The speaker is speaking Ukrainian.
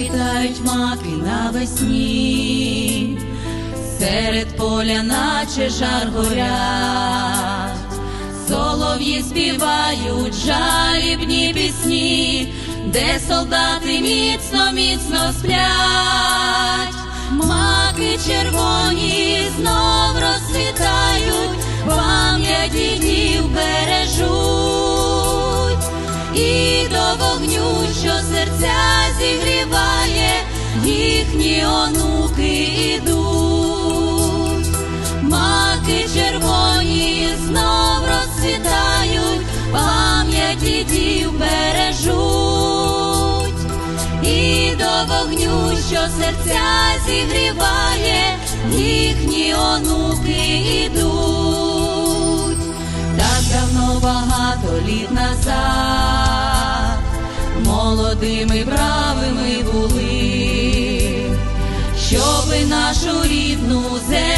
розцвітають маки навесні, серед поля, наче жар горять, солов'ї співають жалібні пісні, де солдати міцно, міцно сплять, маки червоні знов розцвітають, пам'ять дідів бережуть, і до вогню, що серця зігріває, бережуть, і до вогню, що серця зігріває, їхні онуки ідуть, так давно багато літ назад, молодими бравими були, щоби нашу рідну землю